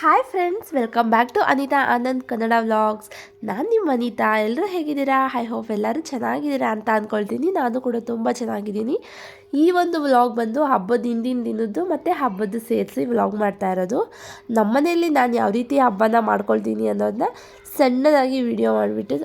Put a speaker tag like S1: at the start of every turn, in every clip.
S1: Hi friends welcome back to Anita Anand Kannada vlogs ನಾನು ನಿಮ್ಮ ಅನಿತಾ ಎಲ್ಲರೂ ಹೇಗಿದ್ದೀರಾ? ಐ ಹೋಪ್ ಎಲ್ಲರೂ ಚೆನ್ನಾಗಿದ್ದೀರಾ ಅಂತ ಅಂದ್ಕೊಳ್ತೀನಿ ನಾನು ಕೂಡ ತುಂಬ ಚೆನ್ನಾಗಿದ್ದೀನಿ. ಈ ಒಂದು ವ್ಲಾಗ್ ಬಂದು ಹಬ್ಬದ ಹಿಂದಿನ ದಿನದ್ದು ಮತ್ತು ಹಬ್ಬದ ಸೇರಿಸಿ ವ್ಲಾಗ್ ಮಾಡ್ತಾ ಇರೋದು. ನಮ್ಮನೆಯಲ್ಲಿ ನಾನು ಯಾವ ರೀತಿ ಹಬ್ಬನ ಮಾಡ್ಕೊಳ್ತೀನಿ ಅನ್ನೋದನ್ನ ಸಣ್ಣದಾಗಿ ವಿಡಿಯೋ ಮಾಡಿಬಿಟ್ಟು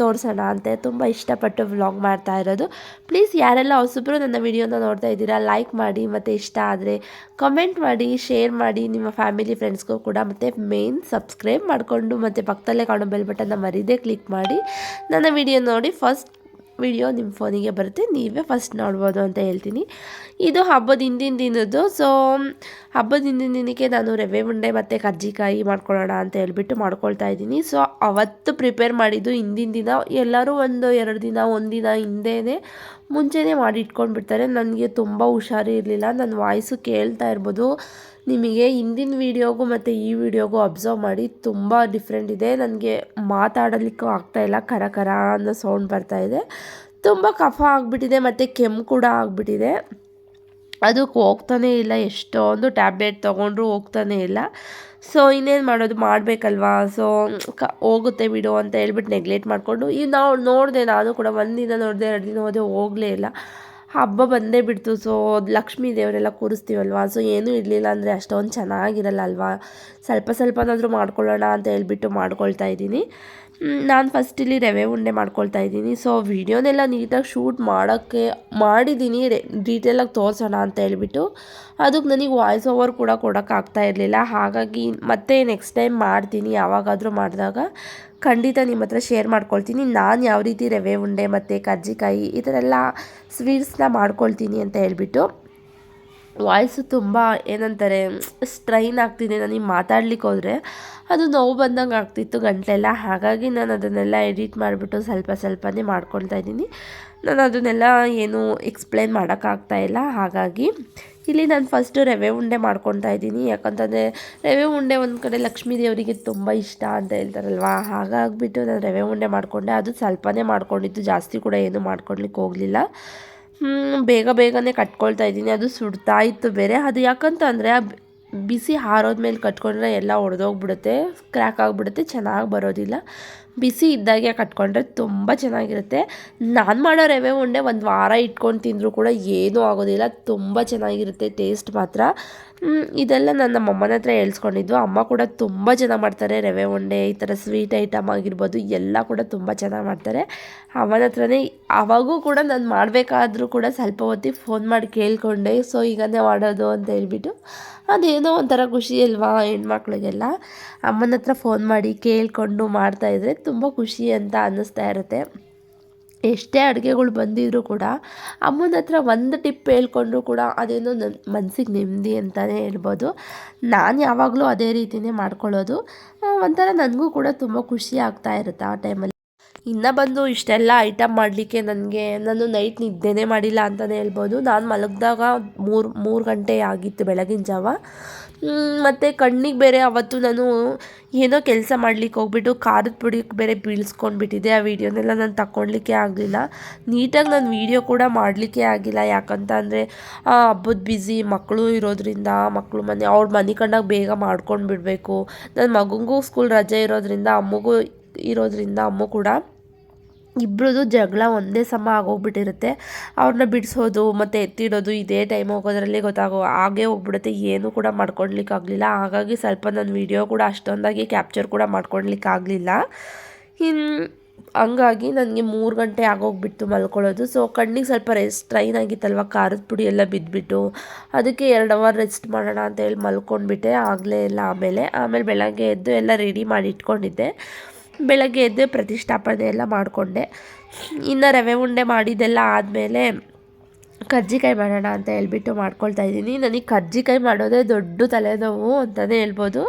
S1: ತೋರಿಸೋಣ ಅಂತ ತುಂಬ ಇಷ್ಟಪಟ್ಟು ವ್ಲಾಗ್ ಮಾಡ್ತಾ ಇರೋದು. ಪ್ಲೀಸ್ ಯಾರೆಲ್ಲ ಹೊಸಬ್ರು ನನ್ನ ವಿಡಿಯೋನ ನೋಡ್ತಾ ಇದ್ದೀರಾ ಲೈಕ್ ಮಾಡಿ ಮತ್ತು ಇಷ್ಟ ಆದರೆ ಕಮೆಂಟ್ ಮಾಡಿ ಶೇರ್ ಮಾಡಿ ನಿಮ್ಮ ಫ್ಯಾಮಿಲಿ ಫ್ರೆಂಡ್ಸ್ಗೂ ಕೂಡ ಮತ್ತು ಮೇನ್ ಸಬ್ಸ್ಕ್ರೈಬ್ ಮಾಡಿಕೊಂಡು ಮತ್ತು ಪಕ್ಕದಲ್ಲೇ ಕಾಣೋ ಬೆಲ್ ಬಟನ್ನ ಮರೀದೇ ಕ್ಲಿಕ್ ಮಾಡಿ. ನನ್ನ ವಿಡಿಯೋ ನೋಡಿ ಫಸ್ಟ್ ವಿಡಿಯೋ ನಿಮ್ಮ ಫೋನಿಗೆ ಬರುತ್ತೆ, ನೀವೇ ಫಸ್ಟ್ ನೋಡ್ಬೋದು ಅಂತ ಹೇಳ್ತೀನಿ. ಇದು ಹಬ್ಬದ ಹಿಂದಿನ ದಿನದ್ದು ಸೊ ಹಬ್ಬದ ಹಿಂದಿನ ದಿನಕ್ಕೆ ನಾನು ರವೆ ಉಂಡೆ ಮತ್ತು ಕಜ್ಜಿಕಾಯಿ ಮಾಡ್ಕೊಳ್ಳೋಣ ಅಂತ ಹೇಳ್ಬಿಟ್ಟು ಮಾಡ್ಕೊಳ್ತಾ ಇದ್ದೀನಿ. ಸೊ ಅವತ್ತು ಪ್ರಿಪೇರ್ ಮಾಡಿದ್ದು ಹಿಂದಿನ ದಿನ, ಎಲ್ಲರೂ ಒಂದು ಎರಡು ದಿನ ಒಂದಿನ ಹಿಂದೆಯೇ ಮುಂಚೆನೇ ಮಾಡಿ ಇಟ್ಕೊಂಡು ಬಿಡ್ತಾರೆ ನನಗೆ ತುಂಬ ಹುಷಾರಿರಲಿಲ್ಲ ನನ್ನ ವಾಯ್ಸು ಕೇಳ್ತಾ ಇರ್ಬೋದು. ನಿಮಗೆ ಹಿಂದಿನ ವೀಡಿಯೋಗೂ ಮತ್ತು ಈ ವಿಡಿಯೋಗೂ ಅಬ್ಸರ್ವ್ ಮಾಡಿ ತುಂಬ ಡಿಫ್ರೆಂಟ್ ಇದೆ. ನನಗೆ ಮಾತಾಡಲಿಕ್ಕೂ ಆಗ್ತಾಯಿಲ್ಲ ಕರ ಕರ ಅನ್ನೋ ಸೌಂಡ್ ಬರ್ತಾಯಿದೆ ತುಂಬ ಕಫ ಆಗಿಬಿಟ್ಟಿದೆ ಮತ್ತು ಕೆಮ್ಮು ಕೂಡ ಆಗಿಬಿಟ್ಟಿದೆ. ಅದಕ್ಕೆ ಹೋಗ್ತಾನೇ ಇಲ್ಲ. ಎಷ್ಟೊಂದು ಟ್ಯಾಬ್ಲೆಟ್ ತೊಗೊಂಡ್ರು ಹೋಗ್ತಾನೇ ಇಲ್ಲ. ಸೊ ಇನ್ನೇನು ಮಾಡೋದು? ಮಾಡಬೇಕಲ್ವಾ? ಸೊ ಕ, ಹೋಗುತ್ತೆ ಬಿಡು ಅಂತ ಹೇಳ್ಬಿಟ್ಟು ನೆಗ್ಲೆಕ್ಟ್ ಮಾಡಿಕೊಂಡು. ಈಗ ನಾವು ನೋಡಿದೆ, ನಾನು ಕೂಡ ಒಂದು ದಿನ ನೋಡಿದೆ, ಎರಡು ದಿನ ಹೋದೆ, ಹೋಗಲೇ ಇಲ್ಲ. ಹಬ್ಬ ಬಂದೇ ಬಿಡ್ತು. ಸೊ ಲಕ್ಷ್ಮೀ ದೇವರೆಲ್ಲ ಕೂರಿಸ್ತೀವಲ್ವ? ಸೊ ಏನೂ ಇರಲಿಲ್ಲ ಅಂದರೆ ಅಷ್ಟೊಂದು ಚೆನ್ನಾಗಿರಲ್ಲ ಅಲ್ವಾ ಸ್ವಲ್ಪ ಸ್ವಲ್ಪನಾದರೂ ಮಾಡ್ಕೊಳ್ಳೋಣ ಅಂತ ಹೇಳ್ಬಿಟ್ಟು ಮಾಡ್ಕೊಳ್ತಾ ಇದ್ದೀನಿ. ನಾನು ಫಸ್ಟ್ ಇಲ್ಲಿ ರವೆ ಉಂಡೆ ಮಾಡ್ಕೊಳ್ತಾ ಇದ್ದೀನಿ. ಸೊ ವಿಡಿಯೋನೆಲ್ಲ ನೀಟಾಗಿ ಶೂಟ್ ಮಾಡೋಕ್ಕೆ ಮಾಡಿದ್ದೀನಿ. ಡೀಟೇಲಾಗಿ ತೋರಿಸೋಣ ಅಂತ ಹೇಳ್ಬಿಟ್ಟು. ಅದಕ್ಕೆ ನನಗೆ ವಾಯ್ಸ್ ಓವರ್ ಕೂಡ ಕೊಡೋಕ್ಕಾಗ್ತಾ ಇರಲಿಲ್ಲ. ಹಾಗಾಗಿ ಮತ್ತೆ ನೆಕ್ಸ್ಟ್ ಟೈಮ್ ಮಾಡ್ತೀನಿ ಯಾವಾಗಾದರೂ ಮಾಡಿದಾಗ. ಖಂಡಿತ ನಿಮ್ಮ ಹತ್ರ ಶೇರ್ ಮಾಡ್ಕೊಳ್ತೀನಿ. ನಾನು ಯಾವ ರೀತಿ ರವೆ, ಉಂಡೆ ಮತ್ತು ಕರ್ಜಿಕಾಯಿ ಈ ಥರ ಎಲ್ಲ ಸ್ವೀಟ್ಸ್ನ ಮಾಡ್ಕೊಳ್ತೀನಿ ಅಂತ ಹೇಳ್ಬಿಟ್ಟು ವಾಯ್ಸು ತುಂಬ ಏನಂತಾರೆ ಸ್ಟ್ರೈನ್ ಆಗ್ತಿದೆ. ನನಗೆ ಮಾತಾಡ್ಲಿಕ್ಕೆ ಹೋದರೆ ಅದು ನೋವು ಬಂದಂಗೆ ಆಗ್ತಿತ್ತು ಗಂಟಲೆಲ್ಲ. ಹಾಗಾಗಿ ನಾನು ಅದನ್ನೆಲ್ಲ ಎಡಿಟ್ ಮಾಡಿಬಿಟ್ಟು ಸ್ವಲ್ಪ ಸ್ವಲ್ಪನೇ ಮಾಡ್ಕೊಳ್ತಾ ಇದ್ದೀನಿ. ನಾನು ಅದನ್ನೆಲ್ಲ ಏನು ಎಕ್ಸ್ಪ್ಲೇನ್ ಮಾಡೋಕ್ಕಾಗ್ತಾಯಿಲ್ಲ ಹಾಗಾಗಿ ಇಲ್ಲಿ ನಾನು ಫಸ್ಟು ರವೆ ಉಂಡೆ ಮಾಡ್ಕೊತಾ ಇದ್ದೀನಿ. ಯಾಕಂತಂದರೆ ರವೆ ಉಂಡೆ ಒಂದು ಕಡೆ ಲಕ್ಷ್ಮೀ ದೇವರಿಗೆ ತುಂಬ ಇಷ್ಟ ಅಂತ ಹೇಳ್ತಾರಲ್ವಾ? ಹಾಗಾಗಿಬಿಟ್ಟು ನಾನು ರವೆ ಉಂಡೆ ಮಾಡಿಕೊಂಡೆ. ಅದು ಸ್ವಲ್ಪನೇ ಮಾಡ್ಕೊಂಡಿದ್ದು. ಜಾಸ್ತಿ ಕೂಡ ಏನು ಮಾಡ್ಕೊಳ್ಲಿಕ್ಕೆ ಹೋಗಲಿಲ್ಲ. ಬೇಗ ಬೇಗನೆ ಕಟ್ಕೊಳ್ತಾ ಇದ್ದೀನಿ. ಅದು ಸುಡ್ತಾ ಇತ್ತು ಬೇರೆ. ಅದು ಯಾಕಂತಂದರೆ ಬಿಸಿ ಹಾರೋದ್ಮೇಲೆ ಕಟ್ಕೊಂಡ್ರೆ ಎಲ್ಲ ಒಡೆದೋಗ್ಬಿಡುತ್ತೆ. ಕ್ರ್ಯಾಕ್ ಆಗಿಬಿಡುತ್ತೆ. ಚೆನ್ನಾಗಿ ಬರೋದಿಲ್ಲ. ಬಿಸಿ ಇದ್ದಾಗೆ ಕಟ್ಕೊಂಡ್ರೆ ತುಂಬ ಚೆನ್ನಾಗಿರುತ್ತೆ. ನಾನು ಮಾಡೋ ರವೆ ಉಂಡೆ ಒಂದು ವಾರ ಇಟ್ಕೊಂಡು ತಿಂದರೂ ಕೂಡ ಏನೂ ಆಗೋದಿಲ್ಲ. ತುಂಬ ಚೆನ್ನಾಗಿರುತ್ತೆ ಟೇಸ್ಟ್ ಮಾತ್ರ. ಇದೆಲ್ಲ ನನ್ನ ಅಮ್ಮನ ಹತ್ರ ಹೇಳ್ಸ್ಕೊಂಡಿದ್ದು. ಅಮ್ಮ ಕೂಡ ತುಂಬ ಚೆನ್ನಾಗಿ ಮಾಡ್ತಾರೆ. ರವೆ ಉಂಡೆ, ಈ ಥರ ಸ್ವೀಟ್ ಐಟಮ್ ಆಗಿರ್ಬೋದು, ಎಲ್ಲ ಕೂಡ ತುಂಬ ಚೆನ್ನಾಗಿ ಮಾಡ್ತಾರೆ. ಅಮ್ಮನ ಹತ್ರನೇ, ಅವಾಗೂ ಕೂಡ ನಾನು ಮಾಡಬೇಕಾದ್ರೂ ಕೂಡ ಸ್ವಲ್ಪ ಹೊತ್ತಿಗೆ ಫೋನ್ ಮಾಡಿ ಕೇಳಿಕೊಂಡೆ. ಸೊ ಈಗನೇ ಮಾಡೋದು ಅಂತ ಹೇಳ್ಬಿಟ್ಟು ಅದೇನೋ ಒಂಥರ ಖುಷಿ ಅಲ್ವಾ ಹೆಣ್ಮಕ್ಳಿಗೆಲ್ಲ? ಅಮ್ಮನ ಹತ್ರ ಫೋನ್ ಮಾಡಿ ಕೇಳಿಕೊಂಡು ಮಾಡ್ತಾಯಿದ್ರೆ ತುಂಬ ಖುಷಿ ಅಂತ ಅನ್ನಿಸ್ತಾ ಇರುತ್ತೆ. ಎಷ್ಟೇ ಅಡುಗೆಗಳು ಬಂದಿದ್ರೂ ಕೂಡ ಅಮ್ಮನ ಹತ್ರ ಒಂದು ಟಿಪ್ ಹೇಳ್ಕೊಂಡ್ರೂ ಕೂಡ ಅದೇನೋ ನನ್ನ ಮನಸ್ಸಿಗೆ ನೆಮ್ಮದಿ ಅಂತಲೇ ಹೇಳ್ಬೋದು. ನಾನು ಯಾವಾಗಲೂ ಅದೇ ರೀತಿಯೇ ಮಾಡ್ಕೊಳ್ಳೋದು. ಒಂಥರ ನನಗೂ ಕೂಡ ತುಂಬ ಖುಷಿ ಆಗ್ತಾ ಇರುತ್ತೆ ಆ ಟೈಮಲ್ಲಿ ಇನ್ನು ಬಂದು ಇಷ್ಟೆಲ್ಲ ಐಟಮ್ ಮಾಡಲಿಕ್ಕೆ ನನಗೆ, ನಾನು ನೈಟ್ ನಿದ್ದೆನೇ ಮಾಡಿಲ್ಲ ಅಂತಲೇ ಹೇಳ್ಬೋದು. ನಾನು ಮಲಗಿದಾಗ ಮೂರು ಮೂರು ಗಂಟೆ ಆಗಿತ್ತು ಬೆಳಗಿನ ಜಾವ. ಮತ್ತು ಕಣ್ಣಿಗೆ ಬೇರೆ ಅವತ್ತು ನಾನು ಏನೋ ಕೆಲಸ ಮಾಡ್ಲಿಕ್ಕೆ ಹೋಗ್ಬಿಟ್ಟು ಖಾರದ ಪುಡಿ ಬೇರೆ ಬೀಳ್ಸ್ಕೊಂಡ್ಬಿಟ್ಟಿದ್ದೆ ಆ ವೀಡಿಯೋನೆಲ್ಲ ನಾನು ತಗೊಳ್ಲಿಕ್ಕೆ ಆಗಲಿಲ್ಲ. ನೀಟಾಗಿ ನಾನು ವೀಡಿಯೋ ಕೂಡ ಮಾಡಲಿಕ್ಕೆ ಆಗಿಲ್ಲ. ಯಾಕಂತ ಅಂದರೆ ಹಬ್ಬದ ಬ್ಯುಸಿ ಮಕ್ಕಳು ಇರೋದ್ರಿಂದ ಮಕ್ಕಳು ಮನೆ, ಅವ್ರ ಮನೆ ಕಂಡಾಗ ಬೇಗ ಮಾಡ್ಕೊಂಡು ಬಿಡಬೇಕು. ನನ್ನ ಮಗನಿಗೂ ಸ್ಕೂಲ್ ರಜೆ ಇರೋದ್ರಿಂದ, ಅಮ್ಮಗೂ ಇರೋದ್ರಿಂದ, ಅಮ್ಮ ಕೂಡ ಇಬ್ಬರದು ಜಗಳ ಒಂದೇ ಸಮ ಆಗೋಗ್ಬಿಟ್ಟಿರುತ್ತೆ. ಅವ್ರನ್ನ ಬಿಡಿಸೋದು, ಮತ್ತು ಎತ್ತಿಡೋದು ಇದೇ ಟೈಮ್ ಹೋಗೋದ್ರಲ್ಲಿ ಗೊತ್ತಾಗೋ ಹಾಗೆ ಹೋಗ್ಬಿಡುತ್ತೆ. ಏನೂ ಕೂಡ ಮಾಡ್ಕೊಳ್ಲಿಕ್ಕಾಗಲಿಲ್ಲ ಹಾಗಾಗಿ ಸ್ವಲ್ಪ ನನ್ನ ವೀಡಿಯೋ ಕೂಡ ಅಷ್ಟೊಂದಾಗಿ ಕ್ಯಾಪ್ಚರ್ ಕೂಡ ಮಾಡ್ಕೊಳ್ಲಿಕ್ಕಾಗಲಿಲ್ಲ ಇನ್ನು ಹಂಗಾಗಿ ನನಗೆ ಮೂರು ಗಂಟೆ ಆಗೋಗ್ಬಿಟ್ಟು ಮಲ್ಕೊಳ್ಳೋದು. ಸೊ ಕಣ್ಣಿಗೆ ಸ್ವಲ್ಪ ರೆಸ್ಟ್ ಟ್ರೈನ್ ಆಗಿತ್ತಲ್ವ, ಖಾರದ ಪುಡಿ ಎಲ್ಲ ಬಿದ್ದುಬಿಟ್ಟು ಅದಕ್ಕೆ ಎರಡು ಅವರ್ ರೆಸ್ಟ್ ಮಾಡೋಣ ಅಂತ ಹೇಳಿ ಮಲ್ಕೊಂಡ್ಬಿಟ್ಟೆ. ಆಗಲೇ ಇಲ್ಲ ಆಮೇಲೆ ಆಮೇಲೆ ಬೆಳಗ್ಗೆ ಎದ್ದು ಎಲ್ಲ ರೆಡಿ ಮಾಡಿ ಇಟ್ಕೊಂಡಿದ್ದೆ. ಬೆಳಗ್ಗೆ ಎದ್ದು ಪ್ರತಿಷ್ಠಾಪನೆ ಎಲ್ಲ ಮಾಡಿಕೊಂಡೆ. ಇನ್ನು ರವೆ ಉಂಡೆ ಮಾಡಿದ್ದೆಲ್ಲ ಆದಮೇಲೆ ಕಜ್ಜಿಕಾಯಿ ಮಾಡೋಣ ಅಂತ ಹೇಳ್ಬಿಟ್ಟು ಮಾಡ್ಕೊಳ್ತಾ ಇದ್ದೀನಿ. ನನಗೆ ಕರ್ಜಿಕಾಯಿ ಮಾಡೋದೇ ದೊಡ್ಡ ತಲೆನೋವು ಅಂತಲೇ ಹೇಳ್ಬೋದು.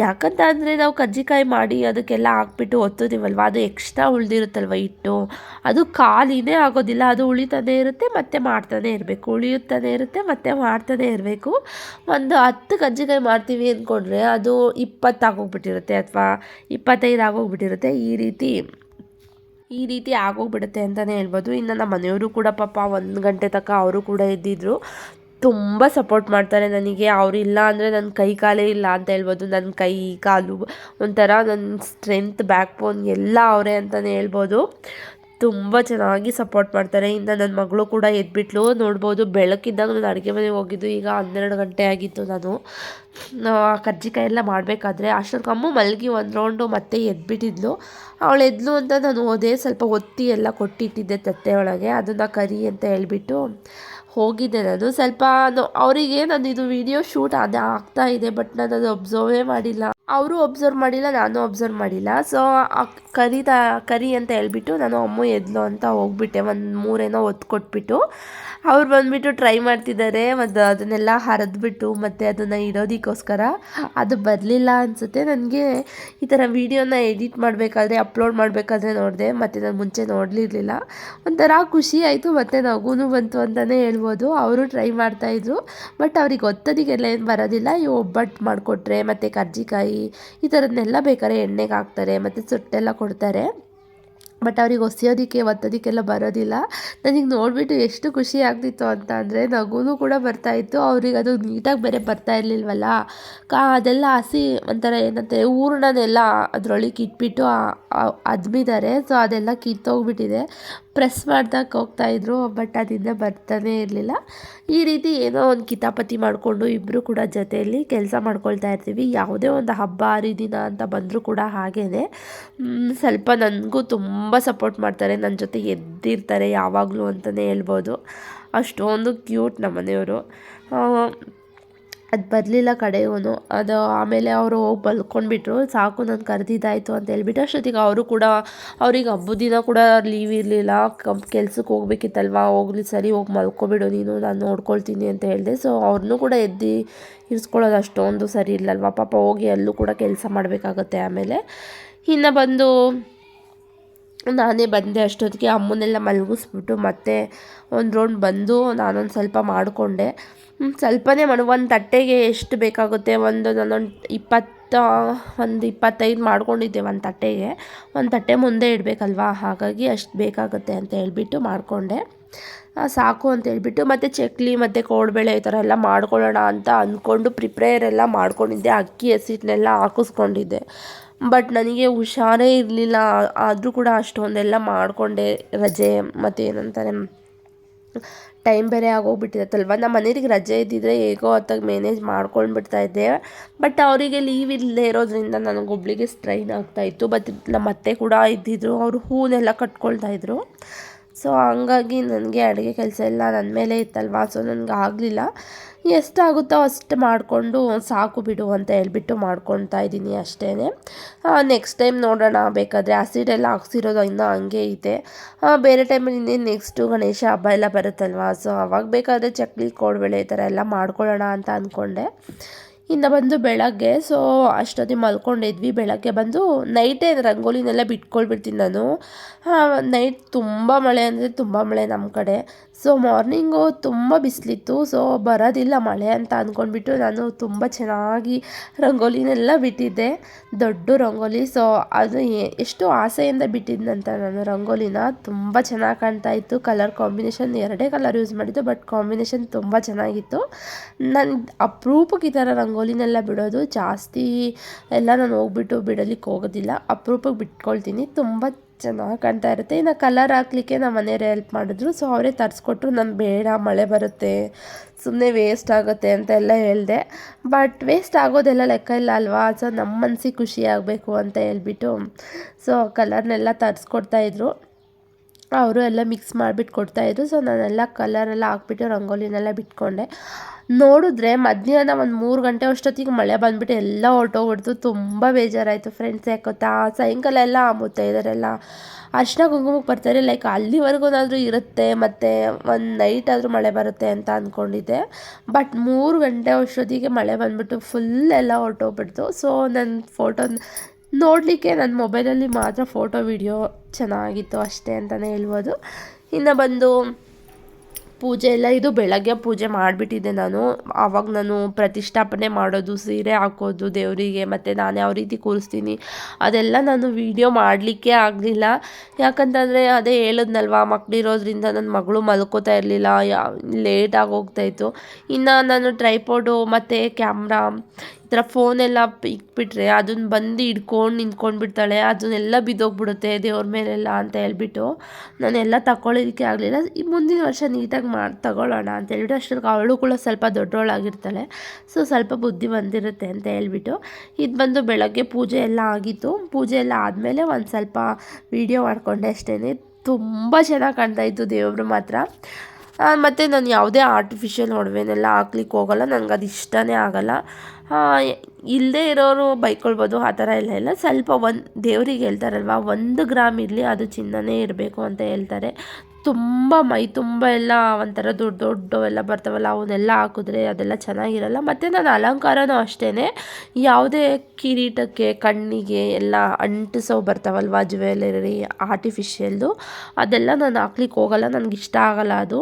S1: ಯಾಕಂತ ಅಂದರೆ ನಾವು ಕರ್ಜಿಕಾಯಿ ಮಾಡಿ ಅದಕ್ಕೆಲ್ಲ ಹಾಕ್ಬಿಟ್ಟು ಒತ್ತುತ್ತೀವಲ್ವ ಅದು ಎಕ್ಸ್ಟ್ರಾ ಉಳಿದಿರುತ್ತಲ್ವ ಹಿಟ್ಟು? ಅದು ಖಾಲಿನೇ ಆಗೋದಿಲ್ಲ. ಅದು ಉಳಿತಾನೆ ಇರುತ್ತೆ, ಮತ್ತು ಮಾಡ್ತಾನೆ ಇರಬೇಕು. ಉಳಿಯುತ್ತಾನೆ ಇರುತ್ತೆ, ಮತ್ತೆ ಮಾಡ್ತಾನೆ ಇರಬೇಕು. ಒಂದು ಹತ್ತು ಕಜ್ಜಿಕಾಯಿ ಮಾಡ್ತೀವಿ ಅಂದ್ಕೊಂಡ್ರೆ ಅದು ಇಪ್ಪತ್ತಾಗೋಗ್ಬಿಟ್ಟಿರುತ್ತೆ ಅಥವಾ ಇಪ್ಪತ್ತೈದು ಆಗೋಗ್ಬಿಟ್ಟಿರುತ್ತೆ ಈ ರೀತಿ. ಈ ರೀತಿ ಆಗೋಗ್ಬಿಡುತ್ತೆ ಅಂತಲೇ ಹೇಳ್ಬೋದು. ಇನ್ನು ನಮ್ಮ ಮನೆಯವರು ಕೂಡ ಪಾಪ ಒಂದು ಗಂಟೆ ತನಕ ಅವರು ಕೂಡ ಇದ್ದಿದ್ರು ತುಂಬ ಸಪೋರ್ಟ್ ಮಾಡ್ತಾರೆ ನನಗೆ. ಅವರಿಲ್ಲ ಅಂದರೆ ನನ್ನ ಕೈ ಕಾಲೇ ಇಲ್ಲ ಅಂತ ಹೇಳ್ಬೋದು. ನನ್ನ ಕೈ, ಕಾಲು ಒಂಥರ ನನ್ನ ಸ್ಟ್ರೆಂತ್ ಬ್ಯಾಕ್ ಬೋನ್ ಎಲ್ಲ ಅವರೇ ಅಂತಲೇ ಹೇಳ್ಬೋದು. ತುಂಬ ಚೆನ್ನಾಗಿ ಸಪೋರ್ಟ್ ಮಾಡ್ತಾರೆ. ಇನ್ನು ನನ್ನ ಮಗಳು ಕೂಡ ಎದ್ಬಿಟ್ಲು. ನೋಡ್ಬೋದು ಬೆಳಕಿದ್ದಾಗ ನಾನು ಅಡುಗೆ ಮನೆಗೆ ಹೋಗಿದ್ದು ಈಗ ಹನ್ನೆರಡು ಗಂಟೆ ಆಗಿತ್ತು ನಾನು. ಕರ್ಜಿಕಾಯಿ ಎಲ್ಲ ಮಾಡಬೇಕಾದ್ರೆ ಅಷ್ಟೊಂದು ಅಮ್ಮ ಮಲಗಿ ಒಂದು ರೌಂಡು ಮತ್ತೆ ಎದ್ಬಿಟ್ಟಿದ್ಲು. ಅವಳು ಎದ್ಲು ಅಂತ ನಾನು ಹೋದೆ. ಸ್ವಲ್ಪ ಒತ್ತಿ ಎಲ್ಲ ಕೊಟ್ಟಿಟ್ಟಿದ್ದೆ ತತ್ತೆಯೊಳಗೆ ಅದನ್ನು ಕರಿ ಅಂತ ಹೇಳ್ಬಿಟ್ಟು ಹೋಗಿದ್ದೆ ನಾನು. ಸ್ವಲ್ಪ ಅವರಿಗೆ ನಾನು ಇದು ವಿಡಿಯೋ ಶೂಟ್ ಅದೇ ಆಗ್ತಾ ಇದೆ ಬಟ್ ನಾನು ಅದು ಅಬ್ಸರ್ವೇ ಮಾಡಿಲ್ಲ. ಅವರು ಒಬ್ಸರ್ವ್ ಮಾಡಿಲ್ಲ, ನಾನು ಒಬ್ಸರ್ವ್ ಮಾಡಿಲ್ಲ. ಸೊ ಕರಿದ ಕರಿ ಅಂತ ಹೇಳ್ಬಿಟ್ಟು ನಾನು ಅಮ್ಮ ಎದ್ಲು ಅಂತ ಹೋಗ್ಬಿಟ್ಟೆ. ಒಂದು ಮೂರೇನೋ ಒತ್ತು ಕೊಟ್ಬಿಟ್ಟು. ಅವ್ರು ಬಂದುಬಿಟ್ಟು ಟ್ರೈ ಮಾಡ್ತಿದ್ದಾರೆ ಮತ್ತು ಅದನ್ನೆಲ್ಲ ಹರಿದ್ಬಿಟ್ಟು ಮತ್ತು ಅದನ್ನು ಇಡೋದಕ್ಕೋಸ್ಕರ ಅದು ಬರಲಿಲ್ಲ ಅನಿಸುತ್ತೆ. ನನಗೆ ಈ ಥರ ವೀಡಿಯೋನ ಎಡಿಟ್ ಮಾಡಬೇಕಾದ್ರೆ ಅಪ್ಲೋಡ್ ಮಾಡಬೇಕಾದ್ರೆ ನೋಡಿದೆ. ಮತ್ತು ನಾನು ಮುಂಚೆ ನೋಡಲಿರಲಿಲ್ಲ. ಒಂಥರ ಖುಷಿ ಆಯಿತು. ಮತ್ತು ನಗುನು ಬಂತು ಅಂತಲೇ ಹೇಳ್ಬೋದು. ಅವರು ಟ್ರೈ ಮಾಡ್ತಾಯಿದ್ರು ಬಟ್ ಅವ್ರಿಗೆ ಒತ್ತದಿಗೆಲ್ಲ ಏನು ಬರೋದಿಲ್ಲ. ಈ ಒಬ್ಬಟ್ಟು ಮಾಡಿಕೊಟ್ರೆ, ಮತ್ತು ಕರ್ಜಿಕಾಯಿ ಈ ಥರದ್ದನ್ನೆಲ್ಲ ಬೇಕಾದ್ರೆ ಎಣ್ಣೆಗೆ ಹಾಕ್ತಾರೆ, ಮತ್ತು ಸುಟ್ಟೆಲ್ಲ ಕೊಡ್ತಾರೆ. ಬಟ್ ಅವ್ರಿಗೆ ಒಸಿಯೋದಕ್ಕೆ, ಒತ್ತೋದಕ್ಕೆಲ್ಲ ಬರೋದಿಲ್ಲ. ನನಗೆ ನೋಡಿಬಿಟ್ಟು ಎಷ್ಟು ಖುಷಿ ಆಗ್ತಿತ್ತು ಅಂತ ಅಂದರೆ ನಗುನೂ ಕೂಡ ಬರ್ತಾಯಿತ್ತು ಅವ್ರಿಗೆ ಅದು ನೀಟಾಗಿ ಬೇರೆ ಬರ್ತಾ ಇರಲಿಲ್ವಲ್ಲ? ಕಾ, ಅದೆಲ್ಲ ಹಸಿ ಒಂಥರ ಏನಂತೆ, ಹೂರಣನೆಲ್ಲ ಅದರೊಳಗೆ ಇಟ್ಬಿಟ್ಟು ಅದ್ಮಿದ್ದಾರೆ ಸೊ ಅದೆಲ್ಲ ಕಿತ್ತೋಗ್ಬಿಟ್ಟಿದೆ. ಪ್ರೆಸ್ ಮಾಡ್ದಾಗ ಹೋಗ್ತಾಯಿದ್ರು ಬಟ್ ಅದಿಂದ ಬರ್ತಾನೇ ಇರಲಿಲ್ಲ. ಈ ರೀತಿ ಏನೋ ಒಂದು ಕಿತಾಪತಿ ಮಾಡಿಕೊಂಡು ಇಬ್ಬರು ಕೂಡ ಜೊತೆಯಲ್ಲಿ ಕೆಲಸ ಮಾಡ್ಕೊಳ್ತಾ ಇರ್ತೀವಿ. ಯಾವುದೇ ಒಂದು ಹಬ್ಬ, ಹರಿದಿನ ಅಂತ ಬಂದರೂ ಕೂಡ ಹಾಗೇ ಸ್ವಲ್ಪ ನನಗೂ ತುಂಬ ಸಪೋರ್ಟ್ ಮಾಡ್ತಾರೆ. ನನ್ನ ಜೊತೆ ಎದ್ದಿರ್ತಾರೆ ಯಾವಾಗಲೂ ಅಂತಲೇ ಹೇಳ್ಬೋದು. ಅಷ್ಟೊಂದು ಕ್ಯೂಟ್ ನಮ್ಮ ಮನೆಯವರು ಅದು ಬರಲಿಲ್ಲ ಕಡೆಗೂ ಅದು ಆಮೇಲೆ ಅವರು ಹೋಗಿ ಬಲ್ಕೊಂಡ್ಬಿಟ್ರು ಸಾಕು ನಾನು ಕರೆದಿದ್ದಾಯ್ತು ಅಂತ ಹೇಳ್ಬಿಟ್ಟು ಅಷ್ಟೊತ್ತಿಗೆ ಅವರು ಕೂಡ, ಅವ್ರಿಗೆ ಹಬ್ಬದ ದಿನ ಕೂಡ ಲೀವ್ ಇರಲಿಲ್ಲ. ಕಂಪ್ ಕೆಲ್ಸಕ್ಕೆ ಹೋಗ್ಬೇಕಿತ್ತಲ್ವಾ? ಹೋಗ್ಲಿ, ಸರಿ, ಹೋಗಿ ಮಲ್ಕೊಬಿಡು ನೀನು. ನಾನು ನೋಡ್ಕೊಳ್ತೀನಿ ಅಂತ ಹೇಳಿದೆ. ಸೊ ಅವ್ರನ್ನೂ ಕೂಡ ಎದ್ದು ಇರಿಸ್ಕೊಳ್ಳೋದು ಅಷ್ಟೊಂದು ಸರಿ ಇಲ್ಲಲ್ವ ಪಾಪ ಹೋಗಿ ಅಲ್ಲೂ ಕೂಡ ಕೆಲಸ ಮಾಡಬೇಕಾಗತ್ತೆ ಆಮೇಲೆ. ಇನ್ನು ಬಂದು ನಾನೇ ಬಂದೆ ಅಷ್ಟೊತ್ತಿಗೆ, ಅಮ್ಮನ್ನೆಲ್ಲ ಮಲಗಿಸ್ಬಿಟ್ಟು ಮತ್ತೆ ಒಂದು ರೌಂಡ್ ಬಂದು ನಾನೊಂದು ಸ್ವಲ್ಪ ಮಾಡಿಕೊಂಡೆ. ಸ್ವಲ್ಪನೇ ಮಾಡಿ, ಒಂದು ತಟ್ಟೆಗೆ ಎಷ್ಟು ಬೇಕಾಗುತ್ತೆ? ಒಂದು ನಾನೊಂದು ಇಪ್ಪತ್ತ, ಒಂದು ಇಪ್ಪತ್ತೈದು ಮಾಡ್ಕೊಂಡಿದ್ದೆ ಒಂದು ತಟ್ಟೆಗೆ. ಒಂದು ತಟ್ಟೆ ಮುಂದೆ ಇಡಬೇಕಲ್ವಾ? ಹಾಗಾಗಿ ಅಷ್ಟು ಬೇಕಾಗುತ್ತೆ ಅಂತ ಹೇಳ್ಬಿಟ್ಟು ಮಾಡಿಕೊಂಡೆ. ಸಾಕು ಅಂತ ಹೇಳ್ಬಿಟ್ಟು ಮತ್ತು ಚಕ್ಲಿ, ಮತ್ತು ಕೋಡ್ಬೇಳೆ ಈ ಥರ ಎಲ್ಲ ಮಾಡ್ಕೊಳ್ಳೋಣ ಅಂತ ಅಂದ್ಕೊಂಡು ಪ್ರಿಪೇರ್ ಎಲ್ಲ ಮಾಡ್ಕೊಂಡಿದ್ದೆ. ಅಕ್ಕಿ ಹಸಿಟ್ಟನ್ನೆಲ್ಲ ಹಾಕಿಸ್ಕೊಂಡಿದ್ದೆ. ಬಟ್ ನನಗೆ ಹುಷಾರೇ ಇರಲಿಲ್ಲ. ಆದರೂ ಕೂಡ ಅಷ್ಟೊಂದೆಲ್ಲ ಮಾಡಿಕೊಂಡೆ ರಜೆ ಮತ್ತು ಏನಂತಾರೆ ಟೈಮ್ ಬೇರೆ ಆಗೋಗ್ಬಿಟ್ಟಿರತ್ತಲ್ವ? ನಮ್ಮ ಮನೆಯವ್ರಿಗೆ ರಜೆ ಇದ್ದಿದ್ರೆ ಹೇಗೋ ಅತ್ತಾಗ ಮ್ಯಾನೇಜ್ ಮಾಡ್ಕೊಂಡು ಬಿಡ್ತಾ ಇದ್ದೆ. ಬಟ್ ಅವರಿಗೆ ಲೀವ್ ಇಲ್ಲದೆ ಇರೋದ್ರಿಂದ ನನಗೊಬ್ಳಿಗೆ ಸ್ಟ್ರೈನ್ ಆಗ್ತಾಯಿತ್ತು ಬಟ್ ನಮ್ಮ ಅತ್ತೆ ಕೂಡ ಇದ್ದಿದ್ರು. ಅವರು ಹೂನೆಲ್ಲ ಕಟ್ಕೊಳ್ತಾ ಇದ್ರು. ಸೊ ಹಂಗಾಗಿ ನನಗೆ ಅಡುಗೆ ಕೆಲಸ ಎಲ್ಲ ನನ್ನ ಮೇಲೆ ಇತ್ತಲ್ವ? ಸೊ ನನಗೆ ಆಗಲಿಲ್ಲ. ಎಷ್ಟಾಗುತ್ತೋ ಅಷ್ಟು ಮಾಡಿಕೊಂಡು ಸಾಕು ಬಿಡು ಅಂತ ಹೇಳ್ಬಿಟ್ಟು ಮಾಡ್ಕೊತಾ ಇದ್ದೀನಿ ಅಷ್ಟೇ ನೆಕ್ಸ್ಟ್ ಟೈಮ್ ನೋಡೋಣ, ಬೇಕಾದರೆ ಆಸಿಡ್ ಎಲ್ಲ ಹಾಕ್ಸಿರೋದು ಇನ್ನೂ ಹಂಗೆ ಇದೆ. ಬೇರೆ ಟೈಮಲ್ಲಿ ಇನ್ನೇನು ನೆಕ್ಸ್ಟು ಗಣೇಶ ಹಬ್ಬ ಎಲ್ಲ ಬರುತ್ತಲ್ವ? ಸೊ ಅವಾಗ ಬೇಕಾದರೆ ಚಕ್ಲಿ, ಕೋಡ್ಬಳೆ ಈ ಥರ ಎಲ್ಲ ಮಾಡ್ಕೊಳ್ಳೋಣ ಅಂತ ಅಂದ್ಕೊಂಡೆ. ಇನ್ನು ಬಂದು ಬೆಳಗ್ಗೆ ಸೊ ಅಷ್ಟೊತ್ತಿಗೆ ಮಲ್ಕೊಂಡಿದ್ವಿ. ಬೆಳಗ್ಗೆ ಬಂದು ನೈಟೇ ರಂಗೋಲಿನೆಲ್ಲ ಬಿಟ್ಕೊಳ್ಬಿಡ್ತೀನಿ ನಾನು. ನೈಟ್ ತುಂಬ ಮಳೆ ಅಂದರೆ ತುಂಬ ಮಳೆ ನಮ್ಮ ಕಡೆ. ಸೊ ಮಾರ್ನಿಂಗು ತುಂಬ ಬಿಸಿಲಿತ್ತು. ಸೊ ಬರೋದಿಲ್ಲ ಮಳೆ ಅಂತ ಅಂದ್ಕೊಂಡ್ಬಿಟ್ಟು ನಾನು ತುಂಬ ಚೆನ್ನಾಗಿ ರಂಗೋಲಿನೆಲ್ಲ ಬಿಟ್ಟಿದ್ದೆ. ದೊಡ್ಡ ರಂಗೋಲಿ. ಸೊ ಅದು ಎಷ್ಟು ಆಸೆಯಿಂದ ಬಿಟ್ಟಿದ್ದಂತ ನಾನು ರಂಗೋಲಿನ ತುಂಬ ಚೆನ್ನಾಗಿ ಕಾಣ್ತಾ ಇತ್ತು. ಕಲರ್ ಕಾಂಬಿನೇಷನ್ ಎರಡೇ ಕಲರ್ ಯೂಸ್ ಮಾಡಿದ್ದು ಬಟ್ ಕಾಂಬಿನೇಷನ್ ತುಂಬ ಚೆನ್ನಾಗಿತ್ತು. ನನ್ನ ಅಪರೂಪಕ್ಕೆ ಈ ಥರ ರಂಗೋಲಿನೆಲ್ಲ ಬಿಡೋದು. ಜಾಸ್ತಿ ಎಲ್ಲ ನಾನು ಹೋಗ್ಬಿಟ್ಟು ಬಿಡಲಿಕ್ಕೆ ಹೋಗೋದಿಲ್ಲ. ಅಪರೂಪಕ್ಕೆ ಬಿಟ್ಕೊಳ್ತೀನಿ. ತುಂಬ ಚೆನ್ನಾಗಿ ಕಾಣ್ತಾ ಇರುತ್ತೆ. ಇನ್ನು ಕಲರ್ ಹಾಕ್ಲಿಕ್ಕೆ ನಮ್ಮ ಮನೆಯವ್ರು ಹೆಲ್ಪ್ ಮಾಡಿದ್ರು. ಸೊ ಅವರೇ ತರಿಸ್ಕೊಟ್ರು. ನಾನು ಬೇಡ, ಮಳೆ ಬರುತ್ತೆ. ಸುಮ್ಮನೆ ವೇಸ್ಟ್ ಆಗುತ್ತೆ ಅಂತ ಎಲ್ಲ ಹೇಳಿದೆ. ಬಟ್ ವೇಸ್ಟ್ ಆಗೋದೆಲ್ಲ ಲೆಕ್ಕ ಇಲ್ಲ ಅಲ್ವಾ? ಸೊ ನಮ್ಮ ಮನಸ್ಸಿಗೆ ಖುಷಿ ಆಗಬೇಕು ಅಂತ ಹೇಳ್ಬಿಟ್ಟು ಸೊ ಕಲರ್ನೆಲ್ಲ ತರಿಸ್ಕೊಡ್ತಾಯಿದ್ರು ಅವರು ಎಲ್ಲ ಮಿಕ್ಸ್ ಮಾಡಿಬಿಟ್ಟು ಕೊಡ್ತಾಯಿದ್ರು ಸೊ ನಾನೆಲ್ಲ ಕಲರೆಲ್ಲ ಹಾಕ್ಬಿಟ್ಟು, ರಂಗೋಲಿನೆಲ್ಲ ಬಿಟ್ಕೊಂಡೆ. ನೋಡಿದ್ರೆ ಮಧ್ಯಾಹ್ನ ಒಂದು ಮೂರು ಗಂಟೆ ಅಷ್ಟೊತ್ತಿಗೆ ಮಳೆ ಬಂದುಬಿಟ್ಟು ಎಲ್ಲ ಹೊರಟೋಗ್ಬಿಡ್ತು. ತುಂಬ ಬೇಜಾರಾಯಿತು ಫ್ರೆಂಡ್ಸ್ ಯಾಕೊತ್ತಾ ಸಾಯಂಕಾಲ ಎಲ್ಲ ಮುತ್ತೈದರೆಲ್ಲ ಅರ್ಶಿನ ಕುಂಕುಮಕ್ಕೆ ಬರ್ತಾರೆ ಲೈಕ್ ಅಲ್ಲಿವರೆಗೂನಾದರೂ ಇರುತ್ತೆ, ಮತ್ತು ಒಂದು ನೈಟ್ ಆದರೂ ಮಳೆ ಬರುತ್ತೆ ಅಂತ ಅಂದ್ಕೊಂಡಿದ್ದೆ ಬಟ್ ಮೂರು ಗಂಟೆ ಅಷ್ಟೊತ್ತಿಗೆ ಮಳೆ ಬಂದುಬಿಟ್ಟು ಫುಲ್ ಎಲ್ಲ ಹೊರಟೋಗ್ಬಿಡ್ತು. ಸೊ ನನ್ನ ಫೋಟೋ ನೋಡಲಿಕ್ಕೆ ನನ್ನ ಮೊಬೈಲಲ್ಲಿ ಮಾತ್ರ ಫೋಟೋ ವಿಡಿಯೋ ಚೆನ್ನಾಗಿತ್ತು ಅಷ್ಟೇ ಅಂತಲೇ ಹೇಳ್ಬೋದು. ಇನ್ನು ಬಂದು ಪೂಜೆ ಎಲ್ಲ, ಇದು ಬೆಳಗ್ಗೆ ಪೂಜೆ ಮಾಡಿಬಿಟ್ಟಿದ್ದೆ ನಾನು. ಆವಾಗ ನಾನು ಪ್ರತಿಷ್ಠಾಪನೆ ಮಾಡೋದು, ಸೀರೆ ಹಾಕೋದು, ದೇವರಿಗೆ ಮತ್ತು ನಾನು ಯಾವ ರೀತಿ ಕೂರಿಸ್ತೀನಿ. ಅದೆಲ್ಲ ನಾನು ವೀಡಿಯೋ ಮಾಡಲಿಕ್ಕೆ ಆಗಲಿಲ್ಲ. ಯಾಕಂತಂದರೆ ಅದೇ ಹೇಳಿದ್ನಲ್ವ ಮಕ್ಕಳಿರೋದ್ರಿಂದ ನನ್ನ ಮಗಳು ಮಲ್ಕೋತಾ ಇರಲಿಲ್ಲ, ಯಾ ಲೇಟಾಗಿ ಹೋಗ್ತಾಯಿತ್ತು ಇನ್ನು ನಾನು ಟ್ರೈಪೋಡು ಮತ್ತು ಕ್ಯಾಮ್ರಾ ಥರ ಫೋನೆಲ್ಲ ಇಕ್ಬಿಟ್ರೆ ಅದನ್ನ ಬಂದು ಹಿಡ್ಕೊಂಡು ನಿಂತ್ಕೊಂಡ್ಬಿಡ್ತಾಳೆ ಅದನ್ನೆಲ್ಲ ಬಿದ್ದೋಗ್ಬಿಡುತ್ತೆ ದೇವ್ರ ಮೇಲೆಲ್ಲ ಅಂತ ಹೇಳ್ಬಿಟ್ಟು ನಾನೆಲ್ಲ ತಗೊಳ್ಳೋದಕ್ಕೆ ಆಗಲಿಲ್ಲ. ಈ ಮುಂದಿನ ವರ್ಷ ನೀಟಾಗಿ ಮಾಡಿ, ತಗೊಳ್ಳೋಣ ಅಂತ ಹೇಳ್ಬಿಟ್ಟು ಅಷ್ಟೊತ್ತಿಗೆ ಅವಳು ಕೂಡ ಸ್ವಲ್ಪ ದೊಡ್ಡವಳಾಗಿರ್ತಾಳೆ ಸೊ ಸ್ವಲ್ಪ ಬುದ್ಧಿ ಬಂದಿರುತ್ತೆ ಅಂತ ಹೇಳ್ಬಿಟ್ಟು ಇದು ಬಂದು ಬೆಳಗ್ಗೆ ಪೂಜೆ ಎಲ್ಲ ಆಗಿತ್ತು. ಪೂಜೆ ಎಲ್ಲ ಆದಮೇಲೆ ಒಂದು ಸ್ವಲ್ಪ ವೀಡಿಯೋ ಮಾಡಿಕೊಂಡೆ ಅಷ್ಟೇ ತುಂಬ ಚೆನ್ನಾಗಿ ಕಾಣ್ತಾಯಿತ್ತು ದೇವರು ಮಾತ್ರ. ಮತ್ತು ನಾನು ಯಾವುದೇ ಆರ್ಟಿಫಿಷಿಯಲ್ ಒಡವೆನೆಲ್ಲ ಹಾಕ್ಲಿಕ್ಕೆ ಹೋಗಲ್ಲ ನನಗೆ ಅದು ಇಷ್ಟನೇ ಆಗಲ್ಲ. ಇಲ್ಲದೇ ಇರೋರು ಬೈಕೊಳ್ಬೋದು, ಆ ಥರ ಎಲ್ಲ ಇಲ್ಲ. ಸ್ವಲ್ಪ ಒಂದು, ದೇವ್ರಿಗೆ ಹೇಳ್ತಾರಲ್ವ, ಒಂದು ಗ್ರಾಮ್ ಇರಲಿ, ಅದು ಚಿನ್ನನೇ ಇರಬೇಕು ಅಂತ ಹೇಳ್ತಾರೆ. ತುಂಬ ಮೈ ತುಂಬ ಎಲ್ಲ ಒಂಥರ ದೊಡ್ಡ ದೊಡ್ಡವೆಲ್ಲ ಬರ್ತಾವಲ್ಲ, ಅವನ್ನೆಲ್ಲ ಹಾಕಿದ್ರೆ ಅದೆಲ್ಲ ಚೆನ್ನಾಗಿರಲ್ಲ. ಮತ್ತು ನಾನು ಅಲಂಕಾರನೂ ಅಷ್ಟೇ ಯಾವುದೇ ಕಿರೀಟಕ್ಕೆ, ಕಣ್ಣಿಗೆ ಎಲ್ಲ ಅಂಟಿಸೋ ಬರ್ತಾವಲ್ವ ಜ್ಯುವೆಲರಿ ಆರ್ಟಿಫಿಷಿಯಲ್ದು ಅದೆಲ್ಲ ನಾನು ಹಾಕ್ಲಿಕ್ಕೆ ಹೋಗಲ್ಲ, ನನಗೆ ಇಷ್ಟ ಆಗಲ್ಲ ಅದು.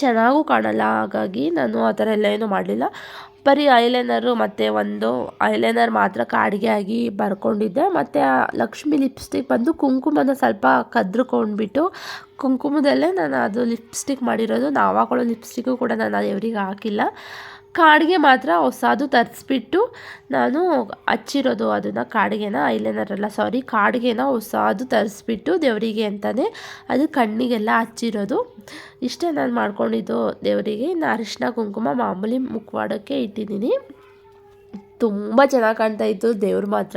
S1: ಚೆನ್ನಾಗೂ ಕಾಣಲ್ಲ, ಹಾಗಾಗಿ ನಾನು ಆ ಥರ ಎಲ್ಲ ಏನೂ ಮಾಡಲಿಲ್ಲ. ಬರೀ ಐಲೈನರು ಮತ್ತು ಒಂದು ಐಲೈನರ್ ಮಾತ್ರ ಕಾಡಿಗೆ ಆಗಿ ಬರ್ಕೊಂಡಿದ್ದೆ. ಮತ್ತು ಆ ಲಕ್ಷ್ಮಿ ಲಿಪ್ಸ್ಟಿಕ್ ಬಂದು ಕುಂಕುಮನ ಸ್ವಲ್ಪ ಕದ್ರುಕೊಂಡ್ಬಿಟ್ಟು ಕುಂಕುಮದಲ್ಲೇ ನಾನು ಅದು ಲಿಪ್ಸ್ಟಿಕ್ ಮಾಡಿರೋದು. ನಾವು ಹಾಕೊಳ್ಳೋ ಲಿಪ್ಸ್ಟಿಕ್ಕು ಕೂಡ ನಾನು ದೇವ್ರಿಗೆ ಹಾಕಿಲ್ಲ. ಕಾಡಿಗೆ ಮಾತ್ರ ಹೊಸದು ತರಿಸ್ಬಿಟ್ಟು ನಾನು ಹಚ್ಚಿರೋದು ಅದನ್ನು, ಕಾಡಿಗೆನ ಐಲೈನರಲ್ಲ ಸಾರಿ, ಕಾಡಿಗೆನ ಹೊಸದು ತರಿಸ್ಬಿಟ್ಟು ದೇವರಿಗೆ ಅಂತಲೇ ಅದು ಕಣ್ಣಿಗೆಲ್ಲ ಹಚ್ಚಿರೋದು. ಇಷ್ಟೇ ನಾನು ಮಾಡ್ಕೊಂಡಿದ್ದು ದೇವರಿಗೆ. ಇನ್ನು ಅರಿಶಿನ, ಕುಂಕುಮ ಮಾಮೂಲಿ ಮುಖವಾಡಕ್ಕೆ ಇಟ್ಟಿದ್ದೀನಿ. ತುಂಬ ಚೆನ್ನಾಗಿ ಕಾಣ್ತಾ ಇತ್ತು ದೇವ್ರು ಮಾತ್ರ.